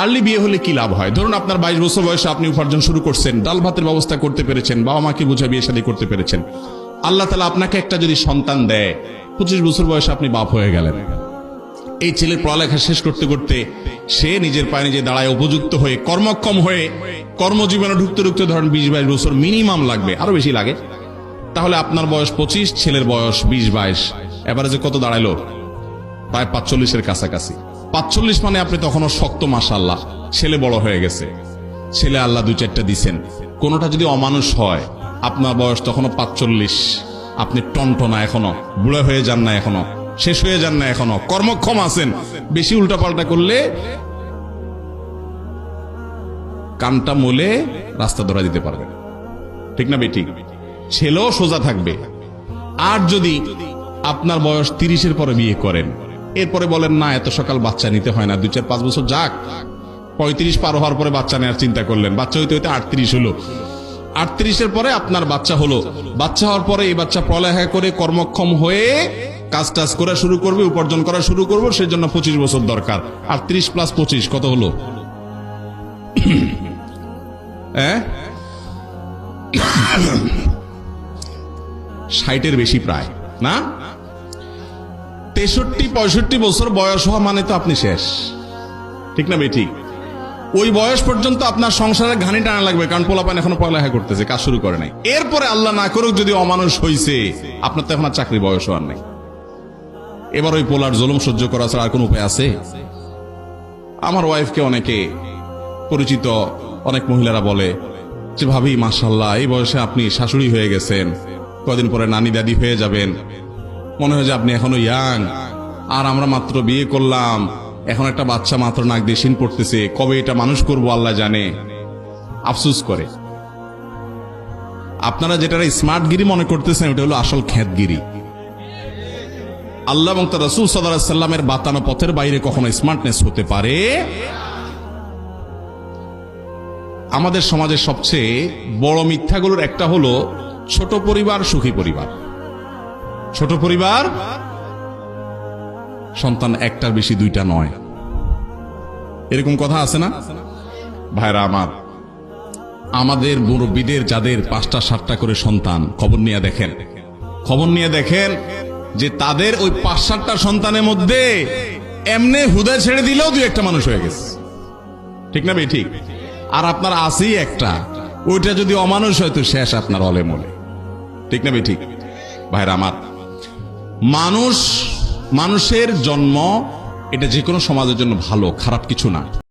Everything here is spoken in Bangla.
আর্লি বিয়ে হলে কি লাভ হয়? ধরুন আপনার বাইশ বছর বয়সে আপনি উপার্জন শুরু করছেন, ডাল ভাতের ব্যবস্থা করতে পেরেছেন, বাবা মাকে বুঝে বিয়ে শাদী করতে পেরেছেন। আল্লাহ তালা আপনাকে একটা যদি সন্তান দেয়, পঁচিশ বছর বয়সে আপনি বাপ হয়ে গেলেন। এই ছেলের পড়ালেখা শেষ করতে করতে সে নিজের পায়ে নিজে দাঁড়ায় উপযুক্ত হয়ে, কর্মক্ষম হয়ে, কর্মজীবনে ঢুকতে ঢুকতে ধরেন বিশ বাইশ বছর মিনিমাম লাগবে, আরও বেশি লাগে। তাহলে আপনার বয়স পঁচিশ, ছেলের বয়স বিশ বাইশ। এবারে যে কত দাঁড়াইলো? প্রায় পাঁচচল্লিশের কাছাকাছি। পাঁচচল্লিশ মানে আপনি তখনও শক্ত মাসাল্লাহ ছেলে বড় হয়ে গেছে। ছেলে আল্লাহ দুই চারটা দিছেন। কোনোটা যদি অমানুষ হয়, আপনার বয়স তখনও পাঁচচল্লিশ। আপনি টনটনা এখনও। বুড়ো হয়ে যান না এখনও। শেষ হয়ে যান না এখনও। কর্মক্ষম আছেন। বেশি উল্টাপাল্টা করলে কানটা মোলে রাস্তা ধরা দিতে পারবেন। ঠিক না বেঠিক ছেলেও সোজা থাকবে। আর যদি আপনার বয়স তিরিশের পরে বিয়ে করেন এরপরে বলেন, না, এত সকাল বাচ্চা নিতে হয় না দুই চার পাঁচ বছর যাক। পঁয়ত্রিশ পার হওয়ার পরে বাচ্চা নেওয়ার চিন্তা করলেন। বাচ্চা হইতে হইতে আটত্রিশ হলো। আটত্রিশের পরে আপনার বাচ্চা হলো। বাচ্চা হওয়ার পরে এই বাচ্চা পড়ালেখা করে কর্মক্ষম হয়ে কাজ টাজ করা শুরু করবে, উপার্জন করা শুরু করব, সেজন্য পঁচিশ বছর দরকার। আটত্রিশ প্লাস পঁচিশ, কত হলো? হ্যাঁ? ষাটের বেশি প্রায়, না? তেষট্টি, পঁয়ষট্টি বছর বয়স হওয়া মানে তো আপনি শেষ। ঠিক না বেঠিক ওই বয়স পর্যন্ত আপনার সংসারের ঘানি টানা লাগবে, কারণ পোলাপান এখনও পড়ালেখা করতেছে, কাজ শুরু করে নাই। এরপরে আল্লাহ না করুক, যদি অমানুষ হইছে, আপনার তো এখন আর চাকরি বয়স হওয়ার নাই। এবার ওই পোলার জুলুম সহ্য করা ছাড়া আর কোন উপায় আছে? আমার ওয়াইফকে অনেকে পরিচিত অনেক মহিলারা বলে যে, ভাবি মাসাল্লাহ এই বয়সে আপনি শাশুড়ি হয়ে গেছেন, কদিন পরে নানি দাদি হয়ে যাবেন মনে হয় যে আপনি এখনও ইয়াং। আর আমরা মাত্র বিয়ে করলাম, এখন একটা বাচ্চা মাত্র নাক দিয়ে শিন পড়তেছে, কবে এটা মানুষ করব আল্লাহ জানে। আফসুস করে। আপনারা যেটা স্মার্টগিরি মনে করতেছেন, ওটা হলো আসল খ্যাতগিরি। আল্লাহ এবং তার রসুল সাল্লামের বাতানো পথের বাইরে কখনো স্মার্টনেস হতে পারে? আমাদের সমাজের সবচেয়ে বড় মিথ্যাগুলোর একটা হলো ছোট পরিবার, সুখী পরিবার। ছোট পরিবার, সন্তান একটার বেশি, দুইটা নয়। এরকম কথা আছে না? ভাইরা আমার, আমাদের মুরব্বীদের, যাদের পাঁচটা, সাতটা করে সন্তান, খবর নিয়ে দেখেন। খবর নিয়ে দেখেন যে তাদের ওই পাঁচ, সাতটা সন্তানের মধ্যে এমনি হুদা ছেড়ে দিলেও দুই একটা মানুষ হয়ে গেছে। ঠিক না ঠিক। আর আপনার আছেই একটা। ওইটা যদি অমানুষ হয় তো শেষ আপনার অলে মলে ঠিক না ভাই? ঠিক। ভাইরা আমার মানুষ মানুষের জন্ম এটা যে কোনো সমাজের জন্য ভালো খারাপ কিছু না।